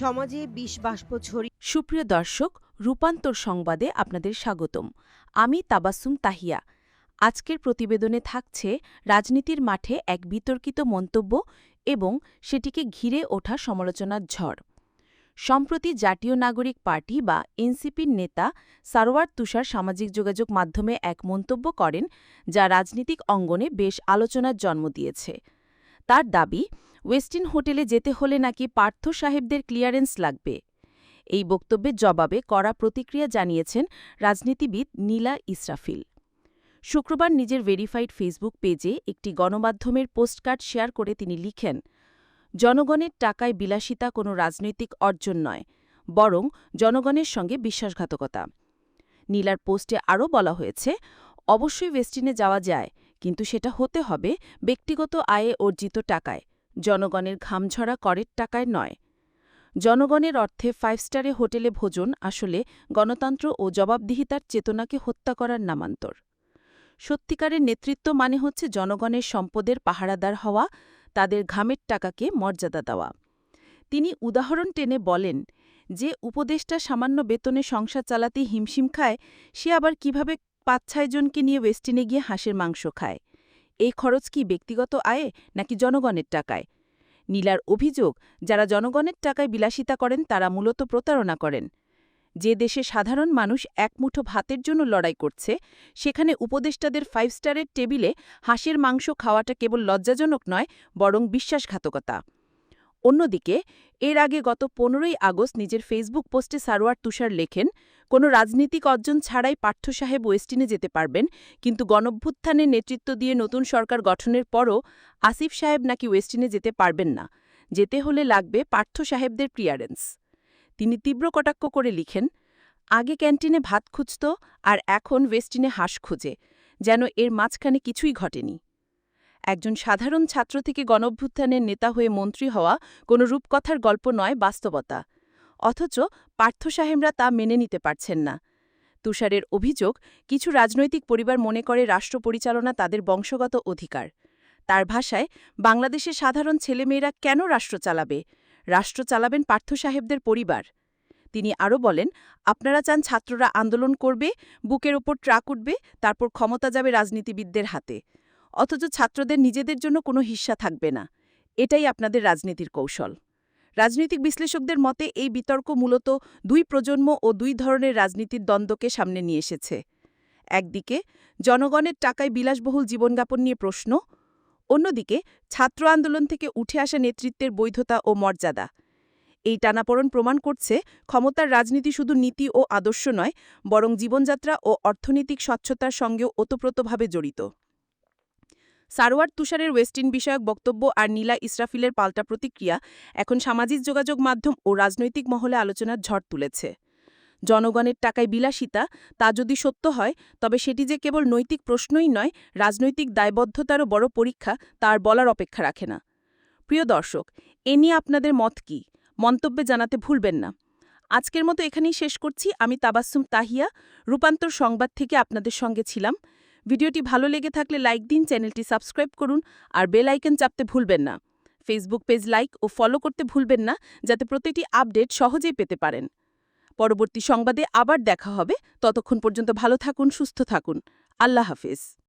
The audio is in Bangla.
সমাজে বিষ বাষ্প ছড়িয়ে সুপ্রিয় দর্শক, রূপান্তর সংবাদে আপনাদের স্বাগতম। আমি তাবাসুম তাহিয়া। আজকের প্রতিবেদনে থাকছে রাজনীতির মাঠে এক বিতর্কিত মন্তব্য এবং সেটিকে ঘিরে ওঠা সমালোচনার ঝড়। সম্প্রতি জাতীয় নাগরিক পার্টি বা এনসিপির নেতা সারোয়ার তুষার সামাজিক যোগাযোগ মাধ্যমে এক মন্তব্য করেন, যা রাজনীতিক অঙ্গনে বেশ আলোচনার জন্ম দিয়েছে। তার দাবি ওয়েস্টিন হোটেলে যেতে হলে নাকি পার্থ সাহেবদের ক্লিয়ারেন্স লাগবে? এই বক্তব্যের জবাবে কড়া প্রতিক্রিয়া জানিয়েছেন রাজনীতিবিদ নীলা ইসরাফিল। শুক্রবার নিজের ভেরিফাইড ফেসবুক পেজে একটি গণমাধ্যমের পোস্টকার্ড শেয়ার করে তিনি লিখেন, জনগণের টাকায় বিলাসিতা কোনো রাজনৈতিক অর্জন নয়, বরং জনগণের সঙ্গে বিশ্বাসঘাতকতা। নীলার পোস্টে আরও বলা হয়েছে, অবশ্যই ওয়েস্টিনে যাওয়া যায়, কিন্তু সেটা হতে হবে ব্যক্তিগত আয়ে অর্জিত টাকায়। জনগণের ঘামঝরা করের টাকায় নয়। জনগণের অর্থে ফাইভ স্টারে হোটেলে ভোজন আসলে গণতন্ত্র ও জবাবদিহিতার চেতনাকে হত্যা করার নামান্তর। সত্যিকারের নেতৃত্ব মানে হচ্ছে জনগণের সম্পদের পাহারাদার হওয়া, তাদের ঘামের টাকাকে মর্যাদা দেওয়া। তিনি উদাহরণ টেনে বলেন, যে উপদেষ্টা সামান্য বেতনে সংসার চালাতে হিমশিম খায়, সে আবার কীভাবে পাঁচ ছয়জনকে নিয়ে ওয়েস্টিনে গিয়ে হাঁসের মাংস খায়? এই খরচ কি ব্যক্তিগত আয়ে নাকি জনগণের টাকায়? নীলার অভিযোগ, যারা জনগণের টাকায় বিলাসিতা করেন তারা মূলত প্রতারণা করেন। যে দেশে সাধারণ মানুষ এক মুঠো ভাতের জন্য লড়াই করছে, সেখানে উপদেষ্টাদের ফাইভ স্টারের টেবিলে হাঁসের মাংস খাওয়াটা কেবল লজ্জাজনক নয়, বরং বিশ্বাসঘাতকতা। অন্যদিকে, এর আগে গত পনেরোই আগস্ট নিজের ফেসবুক পোস্টে সারোয়ার তুষার লেখেন কোনো রাজনীতিক অর্জন ছাড়াই পার্থ সাহেব ওয়েস্টিনে যেতে পারবেন, কিন্তু গণভ্যুত্থানের নেতৃত্ব দিয়ে নতুন সরকার গঠনের পরও আসিফ সাহেব নাকি ওয়েস্টিনে যেতে পারবেন না। যেতে হলে লাগবে পার্থ সাহেবদের ক্লিয়ারেন্স। তিনি তীব্র কটাক্ষ করে লিখেন, আগে ক্যান্টিনে ভাত খুঁজত আর এখন ওয়েস্টিনে হাঁস খুঁজে, যেন এর মাঝখানে কিছুই ঘটেনি। একজন সাধারণ ছাত্র থেকে গণভ্যুত্থানের নেতা হয়ে মন্ত্রী হওয়া কোনো রূপকথার গল্প নয় বাস্তবতা। অথচ পার্থ সাহেবরা তা মেনে নিতে পারছেন না। তুষারের অভিযোগ, কিছু রাজনৈতিক পরিবার মনে করে রাষ্ট্র পরিচালনা তাদের বংশগত অধিকার। তার ভাষায়, বাংলাদেশের সাধারণ ছেলেমেয়েরা কেন রাষ্ট্র চালাবে? রাষ্ট্র চালাবেন পার্থ সাহেবদের পরিবার। তিনি আরও বলেন, আপনারা চান ছাত্ররা আন্দোলন করবে, বুকের ওপর ট্রাক উঠবে, তারপর ক্ষমতা যাবে রাজনীতিবিদদের হাতে। অথচ ছাত্রদের নিজেদের জন্য কোনো হিস্সা থাকবে না। এটাই আপনাদের রাজনীতির কৌশল। রাজনৈতিক বিশ্লেষকদের মতে, এই বিতর্ক মূলত দুই প্রজন্ম ও দুই ধরনের রাজনীতির দ্বন্দ্বকে সামনে নিয়ে এসেছে। একদিকে, জনগণের টাকায় বিলাসবহুল জীবনযাপন নিয়ে প্রশ্ন, অন্যদিকে, ছাত্র আন্দোলন থেকে উঠে আসা নেতৃত্বের বৈধতা ও মর্যাদা। এই টানাপড়ন প্রমাণ করছে, ক্ষমতার রাজনীতি শুধু নীতি ও আদর্শ নয়, বরং জীবনযাত্রা ও অর্থনৈতিক স্বচ্ছতার সঙ্গেও ওতপ্রোতভাবে জড়িত। সারোয়ার তুষারের ওয়েস্টিন বিষয়ক বক্তব্য আর নীলা ইসরাফিলের পাল্টা প্রতিক্রিয়া এখন সামাজিক যোগাযোগ মাধ্যম ও রাজনৈতিক মহলে আলোচনার ঝড় তুলেছে। জনগণের টাকায় বিলাসিতা, তা যদি সত্য হয়, তবে সেটি যে কেবল নৈতিক প্রশ্নই নয়, রাজনৈতিক দায়বদ্ধতারও বড় পরীক্ষা তার বলার অপেক্ষা রাখে না। প্রিয় দর্শক, এ নিয়ে আপনাদের মত কি? মন্তব্যে জানাতে ভুলবেন না। আজকের মতো এখানেই শেষ করছি। আমি তাবাসুম তাহিয়া, রূপান্তর সংবাদ থেকে আপনাদের সঙ্গে ছিলাম। ভিডিওটি ভালো লেগে থাকলে লাইক দিন, চ্যানেলটি সাবস্ক্রাইব করুন আর বেল আইকন চাপতে ভুলবেন না। ফেসবুক পেজ লাইক ও ফলো করতে ভুলবেন না, যাতে প্রতিটি আপডেট সহজেই পেতে পারেন। পরবর্তী সংবাদে আবার দেখা হবে। ততক্ষণ পর্যন্ত ভালো থাকুন, সুস্থ থাকুন। আল্লাহ হাফেজ।